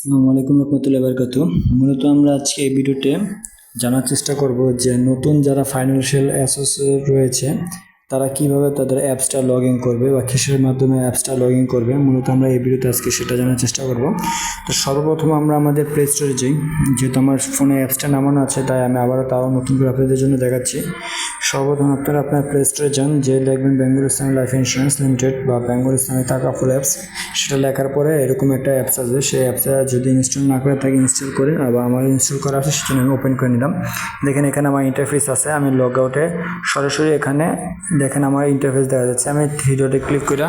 আসসালামু আলাইকুম রহমতুল্লাহ বারকাত মূলত আমরা আজকে এই ভিডিওতে জানার চেষ্টা করব যে নতুন যারা ফাইন্যান্সিয়াল অ্যাসোসিয়েট রয়েছে তারা কীভাবে তাদের অ্যাপসটা লগ ইন করবে বা কিসের মাধ্যমে অ্যাপসটা লগ ইন করবে, মূলত আমরা এই ভিডিওতে আজকে সেটা জানার চেষ্টা করব। তো সর্বপ্রথম আমরা আমাদের প্লে স্টোরে যাই। যেহেতু আমার ফোনে অ্যাপসটা নামানো আছে, তাই আমি আবারও তাও নতুন করে আপনাদের জন্য দেখাচ্ছি। সর্বপ্রথম আপনারা আপনার প্লে স্টোরে যান যে লিখবেন বেঙ্গল ইসলামী লাইফ ইন্স্যুরেন্স লিমিটেড বা বেঙ্গল ইসলামী টাকা ফুল অ্যাপস সেটা লেখার পরে এরকম একটা অ্যাপস আছে, সেই অ্যাপসটা যদি ইনস্টল না করে থাকে ইনস্টল করে, আবার আমার ইনস্টল করা আছে সেটা আমি ওপেন করে নিলাম। দেখেন এখানে আমার ইন্টারফেস আছে, আমি লগ আউটে সরাসরি এখানে দেখেন আমার ইন্টারফেস দেখা যাচ্ছে। আমি থ্রি ডটে ক্লিক করে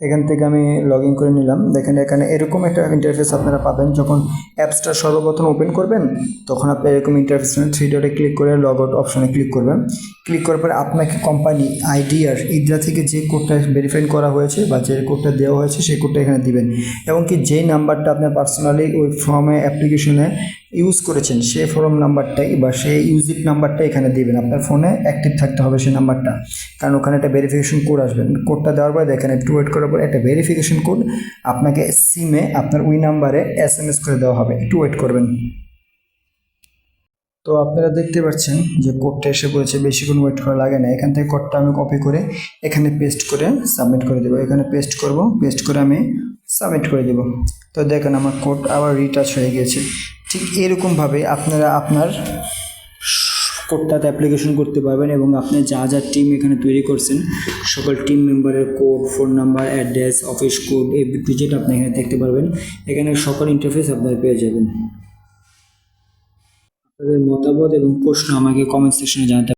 এখান থেকে আমি লগ ইন করে নিলাম। দেখেন, এখানে এরকম একটা ইন্টারফেস আপনারা পাবেন। যখন অ্যাপসটা সর্বপ্রথম ওপেন করবেন, তখন আপনি এরকম ইন্টারফেস থ্রি ডটে ক্লিক করে লগ আউট অপশনে ক্লিক করবেন। ক্লিক করার পরে আপনাকে কোম্পানি আইডি আর ইদ্রা থেকে যে কোডটা ভেরিফাই করা হয়েছে বা যে কোডটা দেওয়া হয়েছে, সেই কোডটা এখানে দিবেন। এবং কি যেই নাম্বারটা আপনার পার্সোনালি ওই ফর্মে অ্যাপ্লিকেশনে ইউজ করেছেন সেই ফর্ম নাম্বারটাই বা সেই ইউজিট নাম্বারটা এখানে দেবেন। আপনার ফোনে অ্যাক্টিভ থাকতে হবে সেই নাম্বারটা কারণ ওখানে একটা ভেরিফিকেশন কোড আসবেন কোডটা দেওয়ার পরে দেখেন, একটু ওয়েট করার পরে একটা ভেরিফিকেশন কোড আপনাকে সিমে আপনার ওই নাম্বারে এস এম এস করে দেওয়া হবে। একটু ওয়েট করবেন। তো আপনারা দেখতে পাচ্ছেন যে কোডটা এসে পড়েছে বেশিক্ষণ ওয়েট করা লাগে না। এখান থেকে কোডটা আমি কপি করে এখানে পেস্ট করে সাবমিট করে দেবো। এখানে পেস্ট করব পেস্ট করে আমি সাবমিট করে দেবো। তো দেখেন, আমার কোড আবার রিটাচ হয়ে গেছে। ঠিক এরকমভাবে আপনারা আপনার কোডটাতে অ্যাপ্লিকেশন করতে পারবেন এবং আপনি যা যা টিম এখানে তৈরি করছেন, সকল টিম মেম্বারের code, phone number, address, office code, এই যেটা আপনি এখানে দেখতে পারবেন। এখানে সকল ইন্টারফেস আপনারা পেয়ে যাবেন। আপনাদের মতামত এবং প্রশ্ন আমাকে কমেন্ট সেকশনে জানাতে